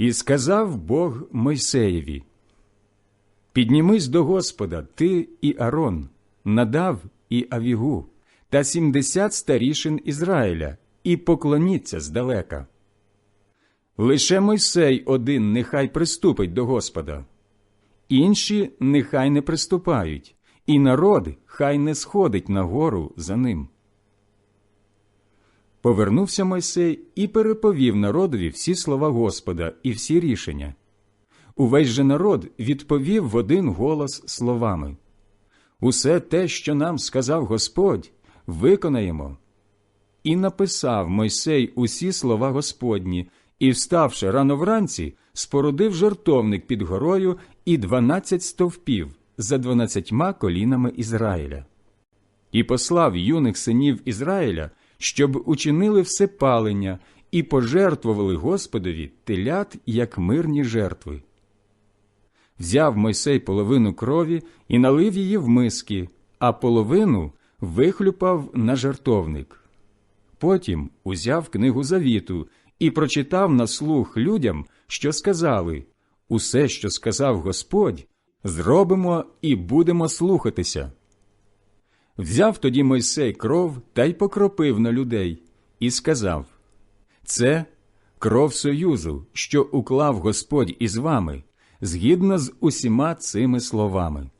І сказав Бог Мойсеєві: Піднімись до Господа, ти і Арон, надав і Авігу, та сімдесят старішин Ізраїля, і поклоніться здалека. Лише Мойсей один нехай приступить до Господа, інші нехай не приступають, і народ хай не сходить на гору за ним. Повернувся Мойсей і переповів народові всі слова Господа і всі рішення. Увесь же народ відповів в один голос словами Усе те, що нам сказав Господь, виконаємо. І написав Мойсей усі слова Господні, і, вставши рано вранці, спорудив жартовник під горою і дванадцять стовпів за дванадцятьма колінами Ізраїля. І послав юних синів Ізраїля, щоб учинили все палення і пожертвували Господові телят як мирні жертви. Взяв Мойсей половину крові і налив її в миски, а половину вихлюпав на жартовник. Потім узяв книгу завіту і прочитав на слух людям, що сказали Усе, що сказав Господь, зробимо і будемо слухатися. Взяв тоді Мойсей кров та й покропив на людей, і сказав Це кров союзу, що уклав Господь із вами, згідно з усіма цими словами.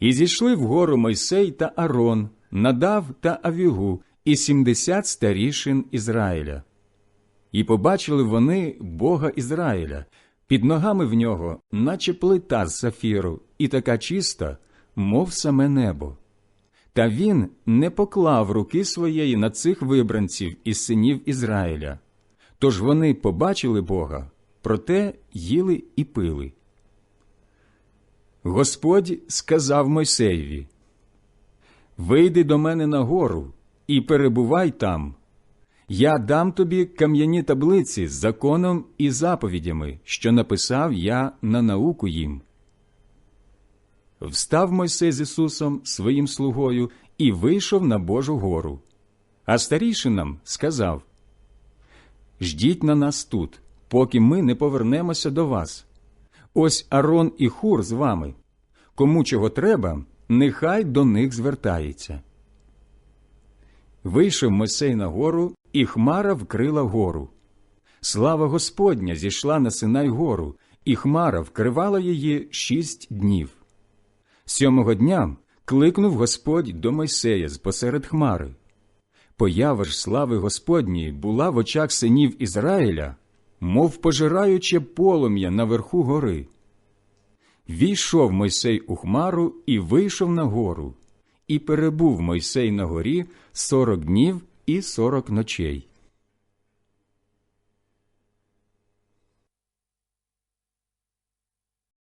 І зійшли вгору Мойсей та Арон, надав та Авігу і сімдесят старішин Ізраїля. І побачили вони Бога Ізраїля, під ногами в нього, наче плита з сафіру, і така чиста, мов саме небо. Та він не поклав руки своєї на цих вибранців із синів Ізраїля. Тож вони побачили Бога, проте їли і пили. Господь сказав Мойсеєві Вийди до мене на гору і перебувай там. Я дам тобі кам'яні таблиці з законом і заповідями, що написав я на науку їм. Встав Мойсей з Ісусом своїм слугою і вийшов на Божу гору. А старішинам сказав Ждіть на нас тут, поки ми не повернемося до вас. Ось Арон і Хур з вами. Кому чого треба, нехай до них звертається. Вийшов Мойсей на гору, і хмара вкрила гору. Слава Господня зійшла на Синай гору, і хмара вкривала її шість днів. Сьомого дня кликнув Господь до Мойсея з посеред хмари. Поява ж слави Господньої була в очах синів Ізраїля, мов пожираюче полум'я наверху гори. Війшов Мойсей у хмару і вийшов на гору, і перебув Мойсей на горі сорок днів і сорок ночей.